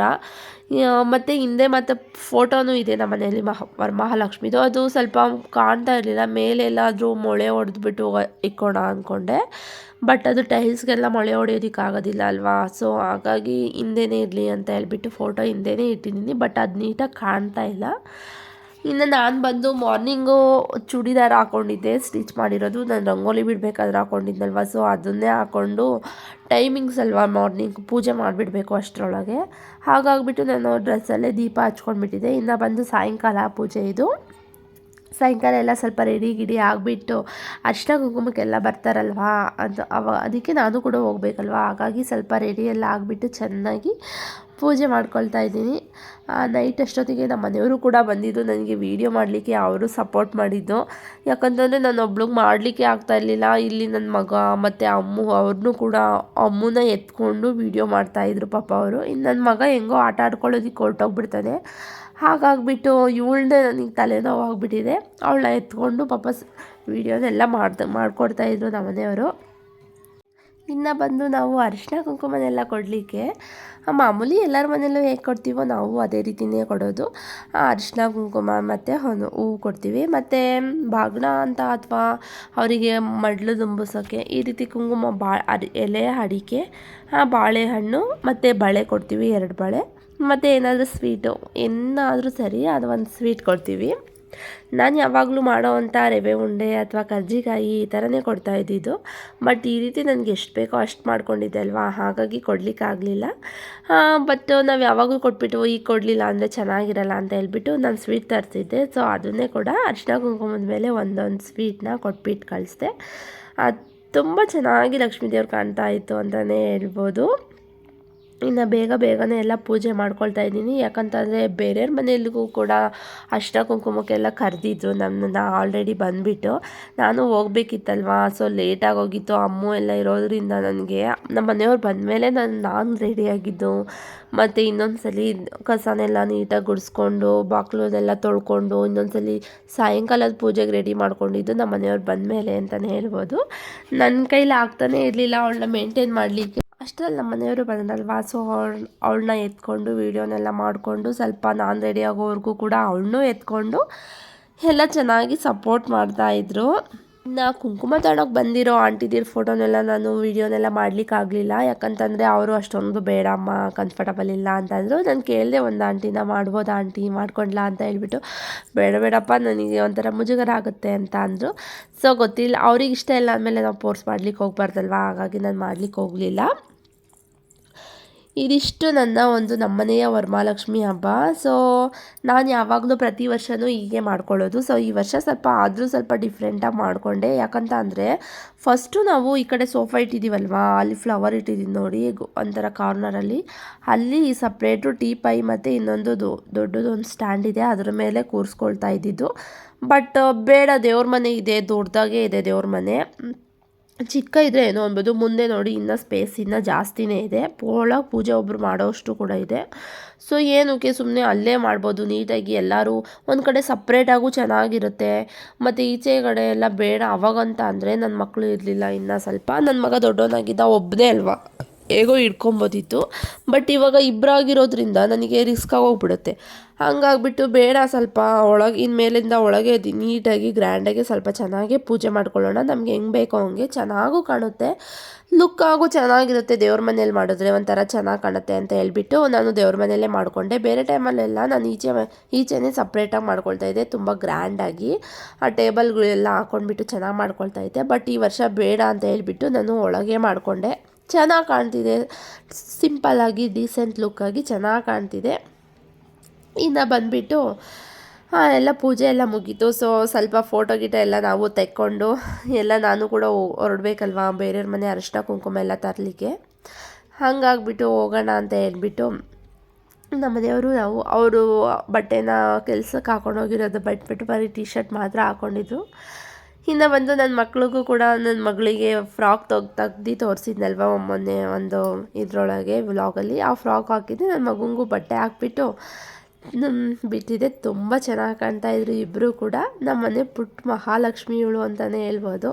S1: ಮತ್ತು ಹಿಂದೆ ಮತ್ತು ಫೋಟೋನೂ ಇದೆ ನಮ್ಮ ಮನೆಯಲ್ಲಿ ಮಹಾ ವರಮಹಾಲಕ್ಷ್ಮಿದು ಅದು ಸ್ವಲ್ಪ ಕಾಣ್ತಾ ಇರಲಿಲ್ಲ. ಮೇಲೆ ಎಲ್ಲಾದರೂ ಮೊಳೆ ಹೊಡೆದ್ಬಿಟ್ಟು ಇಕ್ಕೋಣ ಅಂದ್ಕೊಂಡೆ ಬಟ್ ಅದು ಟೈಲ್ಸ್ಗೆಲ್ಲ ಮೊಳೆ ಹೊಡೆಯೋದಕ್ಕಾಗೋದಿಲ್ಲ ಅಲ್ವಾ? ಸೊ, ಹಾಗಾಗಿ ಹಿಂದೆನೇ ಇರಲಿ ಅಂತ ಹೇಳ್ಬಿಟ್ಟು ಫೋಟೋ ಹಿಂದೆನೇ ಇಟ್ಟಿದ್ದೀನಿ. ಬಟ್ ಅದು ನೀಟಾಗಿ ಕಾಣ್ತಾ ಇಲ್ಲ. ಇನ್ನು ನಾನು ಬಂದು ಮಾರ್ನಿಂಗು ಚೂಡಿದಾರ ಹಾಕ್ಕೊಂಡಿದ್ದೆ ಸ್ಟಿಚ್ ಮಾಡಿರೋದು. ನಾನು ರಂಗೋಲಿ ಬಿಡಬೇಕಾದ್ರೆ ಹಾಕ್ಕೊಂಡಿದ್ದಲ್ವ ಸೊ ಅದನ್ನೇ ಹಾಕ್ಕೊಂಡು ಟೈಮಿಂಗ್ಸ್ ಅಲ್ವಾ ಮಾರ್ನಿಂಗ್ ಪೂಜೆ ಮಾಡಿಬಿಡ್ಬೇಕು ಅಷ್ಟರೊಳಗೆ. ಹಾಗಾಗ್ಬಿಟ್ಟು ನಾನು ಡ್ರೆಸ್ಸಲ್ಲೇ ದೀಪ ಹಚ್ಕೊಂಡ್ಬಿಟ್ಟಿದ್ದೆ. ಇನ್ನು ಬಂದು ಸಾಯಂಕಾಲ ಪೂಜೆ ಇದು. ಸಾಯಂಕಾಲ ಎಲ್ಲ ಸ್ವಲ್ಪ ರೆಡಿ ಗಿಡಿ ಆಗಿಬಿಟ್ಟು ಅರ್ಶಿನ ಕುಂಕುಮಕ್ಕೆಲ್ಲ ಬರ್ತಾರಲ್ವಾ ಅದು ಅವ ಅದಕ್ಕೆ ನಾನು ಕೂಡ ಹೋಗ್ಬೇಕಲ್ವ. ಹಾಗಾಗಿ ಸ್ವಲ್ಪ ರೆಡಿ ಎಲ್ಲ ಆಗಿಬಿಟ್ಟು ಚೆನ್ನಾಗಿ ಪೂಜೆ ಮಾಡ್ಕೊಳ್ತಾ ಇದ್ದೀನಿ. ನೈಟ್ ಅಷ್ಟೊತ್ತಿಗೆ ನಮ್ಮ ಮನೆಯವರು ಕೂಡ ಬಂದಿದ್ದು ನನಗೆ ವೀಡಿಯೋ ಮಾಡಲಿಕ್ಕೆ ಅವರು ಸಪೋರ್ಟ್ ಮಾಡಿದ್ದು. ಯಾಕಂತಂದರೆ ನಾನು ಒಬ್ಳಿಗೆ ಮಾಡಲಿಕ್ಕೆ ಆಗ್ತಾ ಇರಲಿಲ್ಲ. ಇಲ್ಲಿ ನನ್ನ ಮಗ ಮತ್ತು ಅಮ್ಮು ಅವ್ರನ್ನೂ ಕೂಡ ಅಮ್ಮನ ಎತ್ಕೊಂಡು ವೀಡಿಯೋ ಮಾಡ್ತಾಯಿದ್ರು ಪಾಪ ಅವರು. ಇನ್ನು ನನ್ನ ಮಗ ಹೆಂಗೋ ಆಟ ಆಡ್ಕೊಳ್ಳೋದಕ್ಕೆ ಹೊರಟೋಗ್ಬಿಡ್ತಾನೆ. ಹಾಗಾಗಿಬಿಟ್ಟು ಇವಳನ್ನೇ ನನಗೆ ತಲೆನೋವು ಆಗಿಬಿಟ್ಟಿದೆ. ಅವಳನ್ನ ಎತ್ಕೊಂಡು ಪಾಪ ವೀಡಿಯೋನೆಲ್ಲ ಮಾಡ್ತಾ ಮಾಡಿಕೊಡ್ತಾಯಿದ್ರು ನಮ್ಮ ಮನೆಯವರು. ಇನ್ನು ಬಂದು ನಾವು ಅರಿಶಿನ ಕುಂಕುಮನೆಲ್ಲ ಕೊಡಲಿಕ್ಕೆ. ಮಾಮೂಲಿ ಎಲ್ಲರ ಮನೆಯಲ್ಲೂ ಹೇಗೆ ಕೊಡ್ತೀವೋ ನಾವು ಅದೇ ರೀತಿಯೇ ಕೊಡೋದು. ಅರಿಶಿನ ಕುಂಕುಮ ಮತ್ತು ಹೂವು ಕೊಡ್ತೀವಿ. ಮತ್ತು ಬಾಗಣ ಅಂತ ಅಥವಾ ಅವರಿಗೆ ಮಡ್ಲು ತುಂಬಿಸೋಕ್ಕೆ ಈ ರೀತಿ ಕುಂಕುಮ, ಬಾ ಅಡಿ ಎಲೆ ಅಡಿಕೆ ಬಾಳೆಹಣ್ಣು ಮತ್ತು ಬಳೆ ಕೊಡ್ತೀವಿ, ಎರಡು ಬಳೆ. ಮತ್ತು ಏನಾದರೂ ಸ್ವೀಟು ಏನಾದರೂ ಸರಿ ಅದು ಒಂದು ಸ್ವೀಟ್ ಕೊಡ್ತೀವಿ. ನಾನು ಯಾವಾಗಲೂ ಮಾಡೋವಂಥ ರವೆ, ಉಂಡೆ ಅಥವಾ ಕರ್ಜಿಕಾಯಿ ಈ ಥರನೇ ಕೊಡ್ತಾ ಇದ್ದಿದ್ದು. ಬಟ್ ಈ ರೀತಿ ನನಗೆ ಎಷ್ಟು ಬೇಕೋ ಅಷ್ಟು ಮಾಡ್ಕೊಂಡಿದ್ದೆ ಅಲ್ವಾ? ಹಾಗಾಗಿ ಕೊಡಲಿಕ್ಕಾಗಲಿಲ್ಲ ಬಟ್ ನಾವು ಯಾವಾಗಲೂ ಕೊಟ್ಬಿಟ್ಟು ಈಗ ಕೊಡಲಿಲ್ಲ ಅಂದರೆ ಚೆನ್ನಾಗಿರಲ್ಲ ಅಂತ ಹೇಳ್ಬಿಟ್ಟು ನಾನು ಸ್ವೀಟ್ ತರಿಸಿದ್ದೆ ಸೊ ಅದನ್ನೇ ಕೂಡ ಅರ್ಶಿನ ಕುಂಕುಮದ ಮೇಲೆ ಒಂದೊಂದು ಸ್ವೀಟ್ನ ಕೊಟ್ಬಿಟ್ಟು ಕಳಿಸ್ದೆ. ಅದು ತುಂಬ ಚೆನ್ನಾಗಿ ಲಕ್ಷ್ಮೀ ದೇವ್ರು ಕಾಣ್ತಾ ಇತ್ತು ಅಂತಲೇ ಹೇಳ್ಬೋದು. ಇನ್ನು ಬೇಗ ಬೇಗನೆ ಎಲ್ಲ ಪೂಜೆ ಮಾಡ್ಕೊಳ್ತಾ ಇದ್ದೀನಿ. ಯಾಕಂತಂದರೆ ಬೇರೆಯವ್ರ ಮನೆಯಲ್ಲಿಗೂ ಕೂಡ ಅಷ್ಟ ಕುಂಕುಮಕ್ಕೆಲ್ಲ ಕರೆದಿದ್ರು ನಮ್ಮನ್ನ ಆಲ್ರೆಡಿ ಬಂದುಬಿಟ್ಟು. ನಾನು ಹೋಗ್ಬೇಕಿತ್ತಲ್ವಾ? ಸೊ ಲೇಟಾಗಿ ಹೋಗಿತ್ತು. ಅಮ್ಮು ಎಲ್ಲ ಇರೋದ್ರಿಂದ ನನಗೆ ನಮ್ಮ ಮನೆಯವ್ರು ಬಂದಮೇಲೆ ನಾನು ನಾನು ರೆಡಿಯಾಗಿದ್ದು ಮತ್ತು ಇನ್ನೊಂದು ಸಲ ಕಸನೆಲ್ಲ ನೀಟಾಗಿ ಗುಡಿಸ್ಕೊಂಡು, ಬಾಕ್ಲೋದೆಲ್ಲ ತೊಳ್ಕೊಂಡು ಇನ್ನೊಂದು ಸಲ ಸಾಯಂಕಾಲದ ಪೂಜೆಗೆ ರೆಡಿ ಮಾಡ್ಕೊಂಡಿದ್ದು ನಮ್ಮ ಮನೆಯವ್ರು ಬಂದಮೇಲೆ ಅಂತಲೇ ಹೇಳ್ಬೋದು. ನನ್ನ ಕೈಲಿ ಆಗ್ತಾನೇ ಇರಲಿಲ್ಲ. ಅವಳನ್ನ ಮೇಂಟೈನ್ ಮಾಡಲಿಕ್ಕೆ. ಅಷ್ಟರಲ್ಲಿ ನಮ್ಮ ಮನೆಯವರು ಬಂದ್ರಲ್ವಾ ಸೊ ಅವ್ಳ, ಅವಳನ್ನ ಎತ್ಕೊಂಡು ವೀಡಿಯೋನೆಲ್ಲ ಮಾಡಿಕೊಂಡು ಸ್ವಲ್ಪ ನಾನು ರೆಡಿ ಆಗೋವರೆಗೂ ಕೂಡ ಅವಳನ್ನೂ ಎತ್ಕೊಂಡು ಎಲ್ಲ ಚೆನ್ನಾಗಿ ಸಪೋರ್ಟ್ ಮಾಡ್ತಾಯಿದ್ರು ನಾ ಕುಂಕುಮ ತಗೊಂಡೋಗಿ ಬಂದಿರೋ ಆಂಟಿದಿರ ಫೋಟೋನೆಲ್ಲ ನಾನು ವೀಡಿಯೋನೆಲ್ಲ ಮಾಡಲಿಕ್ಕಾಗಲಿಲ್ಲ ಯಾಕಂತಂದರೆ ಅವರು ಅಷ್ಟೊಂದು ಬೇಡಮ್ಮ ಕಂಫರ್ಟಬಲ್ ಇಲ್ಲ ಅಂತಂದರು ನಾನು ಕೇಳಿದೆ ಒಂದು ಆಂಟಿನ, ಮಾಡ್ಬೋದು ಆಂಟಿ? ಮಾಡ್ಕೊಂಡ್ಲಾ? ಅಂತ ಹೇಳ್ಬಿಟ್ಟು, ಬೇಡ, ಬೇಡಪ್ಪ, ನನಗೆ ಒಂಥರ ಮುಜುಗರ ಆಗುತ್ತೆ ಅಂತ ಅಂದರು. ಸೊ ಗೊತ್ತಿಲ್ಲ ಅವ್ರಿಗೆ ಇಷ್ಟ ಇಲ್ಲ ಅಂದಮೇಲೆ ನಾವು ಫೋರ್ಸ್ ಮಾಡ್ಲಿಕ್ಕೆ ಹೋಗ್ಬಾರ್ದಲ್ವ? ಹಾಗಾಗಿ ನಾನು ಮಾಡ್ಲಿಕ್ಕೆ ಹೋಗಲಿಲ್ಲ. ಇದಿಷ್ಟು ನನ್ನ ಒಂದು ನಮ್ಮನೆಯ ವರಮಹಾಲಕ್ಷ್ಮಿ ಹಬ್ಬ. ಸೊ ನಾನು ಯಾವಾಗಲೂ ಪ್ರತಿ ವರ್ಷವೂ ಹೀಗೆ ಮಾಡ್ಕೊಳ್ಳೋದು. ಸೊ ಈ ವರ್ಷ ಸ್ವಲ್ಪ ಆದರೂ ಸ್ವಲ್ಪ ಡಿಫ್ರೆಂಟಾಗಿ ಮಾಡಿಕೊಂಡೆ. ಯಾಕಂತ ಅಂದರೆ ಫಸ್ಟು ನಾವು ಈ ಕಡೆ ಸೋಫಾ ಇಟ್ಟಿದ್ದೀವಲ್ವಾ ಅಲ್ಲಿ ಫ್ಲವರ್ ಇಟ್ಟಿದ್ದೀನಿ ನೋಡಿ ಒಂಥರ ಕಾರ್ನರಲ್ಲಿ ಅಲ್ಲಿ. ಸಪ್ರೇಟು ಟೀ ಪೈ ಮತ್ತು ಇನ್ನೊಂದು ದೊಡ್ಡದೊಂದು ಸ್ಟ್ಯಾಂಡ್ ಇದೆ. ಅದರ ಮೇಲೆ ಕೂರಿಸ್ಕೊಳ್ತಾ ಇದ್ದಿದ್ದು. ಬಟ್ ಬೇಡ, ದೇವ್ರ ಮನೆ ಇದೆ ದೊಡ್ಡದಾಗೇ ಇದೆ ದೇವ್ರ ಮನೆ. ಚಿಕ್ಕ ಇದ್ರೆ ಏನೋ ಅನ್ಬೋದು ಮುಂದೆ ನೋಡಿ ಇನ್ನೂ ಸ್ಪೇಸ್ ಇನ್ನೂ ಜಾಸ್ತಿನೇ ಇದೆ. ಒಳಗೆ ಪೂಜೆ ಒಬ್ಬರು ಮಾಡೋಷ್ಟು ಕೂಡ ಇದೆ. ಸೊ ಏನಕ್ಕೆ ಸುಮ್ಮನೆ ಅಲ್ಲೇ ಮಾಡ್ಬೋದು. ನೀಟಾಗಿ ಎಲ್ಲರೂ ಒಂದು ಕಡೆ ಸಪ್ರೇಟಾಗೂ ಚೆನ್ನಾಗಿರುತ್ತೆ. ಮತ್ತು ಈಚೆ ಕಡೆ ಎಲ್ಲ ಬೇಡ ಅವಾಗಂತ ಅಂದರೆ ನನ್ನ ಮಕ್ಕಳು ಇರಲಿಲ್ಲ ಇನ್ನೂ ಸ್ವಲ್ಪ. ನನ್ನ ಮಗ ದೊಡ್ಡವನಾಗಿದ್ದ ಒಬ್ಬನೇ ಅಲ್ವಾ? ಹೇಗೋ ಇಟ್ಕೊಬೋದಿತ್ತು ಬಟ್ ಇವಾಗ ಇಬ್ಬರಾಗಿರೋದ್ರಿಂದ ನನಗೆ ರಿಸ್ಕ್ ಆಗೋಗ್ಬಿಡುತ್ತೆ. ಹಂಗಾಗ್ಬಿಟ್ಟು ಬೇಡ ಸ್ವಲ್ಪ ಒಳಗೆ ಇನ್ನು ಮೇಲಿಂದ ಒಳಗೆ ನೀಟಾಗಿ ಗ್ರ್ಯಾಂಡಾಗಿ ಸ್ವಲ್ಪ ಚೆನ್ನಾಗಿ ಪೂಜೆ ಮಾಡ್ಕೊಳ್ಳೋಣ. ನಮಗೆ ಹೆಂಗೆ ಬೇಕೋ ಹಂಗೆ ಚೆನ್ನಾಗೂ ಕಾಣುತ್ತೆ. ಲುಕ್ ಆಗು ಚೆನ್ನಾಗಿರುತ್ತೆ ದೇವ್ರ ಮನೇಲಿ ಮಾಡಿದ್ರೆ. ಒಂಥರ ಚೆನ್ನಾಗಿ ಕಾಣುತ್ತೆ ಅಂತ ಹೇಳಿಬಿಟ್ಟು ನಾನು ದೇವ್ರ ಮನೆಯಲ್ಲೇ ಮಾಡಿಕೊಂಡೆ. ಬೇರೆ ಟೈಮಲ್ಲೆಲ್ಲ ನಾನು ಈಚೆ ಈಚೆನೇ ಸಪ್ರೇಟಾಗಿ ಮಾಡ್ಕೊಳ್ತಾ ಇದ್ದೆ. ತುಂಬ ಗ್ರ್ಯಾಂಡಾಗಿ ಆ ಟೇಬಲ್ಗಳೆಲ್ಲ ಹಾಕೊಂಡ್ಬಿಟ್ಟು ಚೆನ್ನಾಗಿ ಮಾಡ್ಕೊಳ್ತಾ ಇದ್ದೆ. ಬಟ್ ಈ ವರ್ಷ ಬೇಡ ಅಂತ ಹೇಳಿಬಿಟ್ಟು ನಾನು ಒಳಗೆ ಮಾಡಿಕೊಂಡೆ. ಚೆನ್ನಾಗಿ ಕಾಣ್ತಿದೆ. ಸಿಂಪಲ್ಲಾಗಿ ಡೀಸೆಂಟ್ ಲುಕ್ಕಾಗಿ ಚೆನ್ನಾಗಿ ಕಾಣ್ತಿದೆ. ಇನ್ನು ಬಂದುಬಿಟ್ಟು ಎಲ್ಲ ಪೂಜೆ ಎಲ್ಲ ಮುಗೀತು. ಸೊ ಸ್ವಲ್ಪ ಫೋಟೋ ಗಿಟ ಎಲ್ಲ ನಾವು ತೆಕ್ಕೊಂಡು, ಎಲ್ಲ ನಾನು ಕೂಡ ಹೊರಡ್ಬೇಕಲ್ವಾ? ಬೇರೆಯವ್ರ ಮನೆ ಅರಿಶಿನ ಕುಂಕುಮ ಎಲ್ಲ ತರಲಿಕ್ಕೆ. ಹಾಗಾಗ್ಬಿಟ್ಟು ಹೋಗೋಣ ಅಂತ ಹೇಳ್ಬಿಟ್ಟು, ನಮ್ಮ ಮನೆಯವರು ನಾವು, ಅವರು ಬಟ್ಟೆನ ಕೆಲ್ಸಕ್ಕೆ ಹಾಕೊಂಡೋಗಿರೋದು ಬಿಟ್ಬಿಟ್ಟು ಬರೀ ಟೀ ಶರ್ಟ್ ಮಾತ್ರ ಹಾಕ್ಕೊಂಡಿದ್ರು ಇನ್ನು ಬಂದು ನನ್ನ ಮಕ್ಳಿಗೂ ಕೂಡ ನನ್ನ ಮಗಳಿಗೆ ಫ್ರಾಕ್ ತೆಗ್ ತೆಗ್ದು ತೋರಿಸಿದ್ನಲ್ವ ಮೊನ್ನೆ ಒಂದು ಇದರೊಳಗೆ ವ್ಲಾಗಲ್ಲಿ. ಆ ಫ್ರಾಕ್ ಹಾಕಿದ್ದೆ ನನ್ನ ಮಗುಂಗೂ ಬಟ್ಟೆ ಹಾಕ್ಬಿಟ್ಟು ಬಿಟ್ಟಿದೆ. ತುಂಬ ಚೆನ್ನಾಗಿ ಕಾಣ್ತಾ ಇದ್ರು ಇಬ್ಬರು ಕೂಡ. ನಮ್ಮ ಮನೆ ಪುಟ್ಟ ಮಹಾಲಕ್ಷ್ಮಿಯವಳು ಅಂತಲೇ ಹೇಳ್ಬೋದು.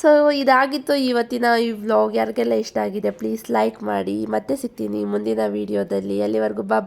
S1: ಸೊ ಇದಾಗಿತ್ತು ಇವತ್ತಿನ ಈ ವ್ಲಾಗ್. ಯಾರಿಗೆಲ್ಲ ಇಷ್ಟ ಆಗಿದೆ ಪ್ಲೀಸ್ ಲೈಕ್ ಮಾಡಿ. ಮತ್ತೆ ಸಿಗ್ತೀನಿ ಮುಂದಿನ ವೀಡಿಯೋದಲ್ಲಿ ಅಲ್ಲಿವರೆಗೂ ಬಾ